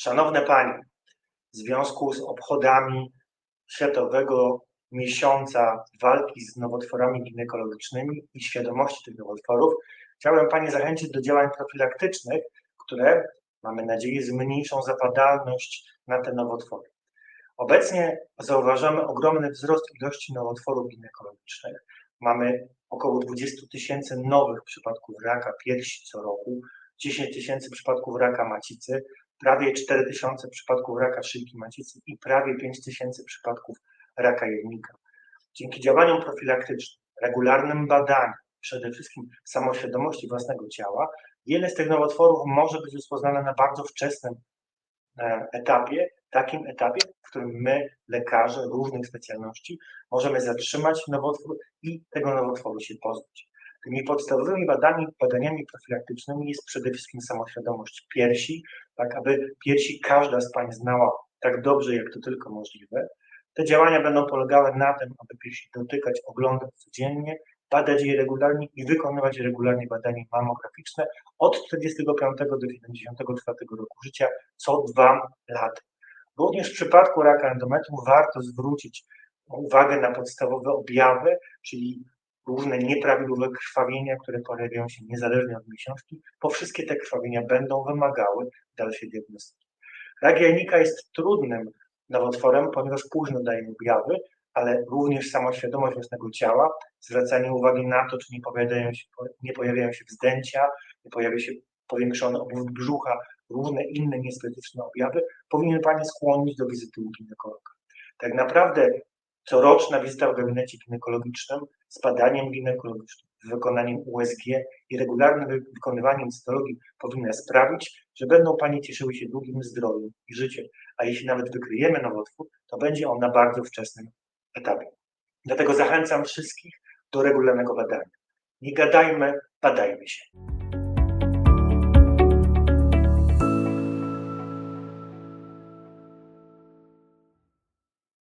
Szanowne Panie, w związku z obchodami Światowego Miesiąca Walki z Nowotworami Ginekologicznymi i świadomości tych nowotworów, chciałem Panie zachęcić do działań profilaktycznych, które, mamy nadzieję, zmniejszą zapadalność na te nowotwory. Obecnie zauważamy ogromny wzrost ilości nowotworów ginekologicznych. Mamy około 20 tysięcy nowych przypadków raka piersi co roku, 10 tysięcy przypadków raka macicy, prawie 4 tysiące przypadków raka szyjki macicy i prawie 5 tysięcy przypadków raka jajnika. Dzięki działaniom profilaktycznym, regularnym badaniom, przede wszystkim samoświadomości własnego ciała, wiele z tych nowotworów może być rozpoznane na bardzo wczesnym e, etapie, takim etapie, w którym my, lekarze różnych specjalności, możemy zatrzymać nowotwór i tego nowotworu się pozbyć. Tymi podstawowymi badaniami, badaniami profilaktycznymi jest przede wszystkim samoświadomość piersi, tak aby piersi każda z Pań znała tak dobrze, jak to tylko możliwe. Te działania będą polegały na tym, aby piersi dotykać, oglądać codziennie, badać je regularnie i wykonywać regularnie badania mammograficzne od 45 do 74 roku życia co dwa lata. Również w przypadku raka endometrium warto zwrócić uwagę na podstawowe objawy, czyli różne nieprawidłowe krwawienia, które pojawiają się niezależnie od miesiączki, bo wszystkie te krwawienia będą wymagały dalszej diagnostyki. Rak jajnika jest trudnym nowotworem, ponieważ późno daje objawy, ale również samoświadomość własnego ciała, zwracanie uwagi na to, czy nie pojawiają się, nie pojawiają się wzdęcia, nie pojawia się powiększony obwód brzucha, różne inne niespecyczne objawy, powinien Pani skłonić do wizyty u ginekologa. Tak naprawdę coroczna wizyta w gabinecie ginekologicznym z badaniem ginekologicznym, z wykonaniem USG i regularnym wy- wykonywaniem cytologii powinna sprawić, że będą Panie cieszyły się długim zdrowiem i życiem, a jeśli nawet wykryjemy nowotwór, to będzie on na bardzo wczesnym etapie. Dlatego zachęcam wszystkich do regularnego badania. Nie gadajmy, badajmy się.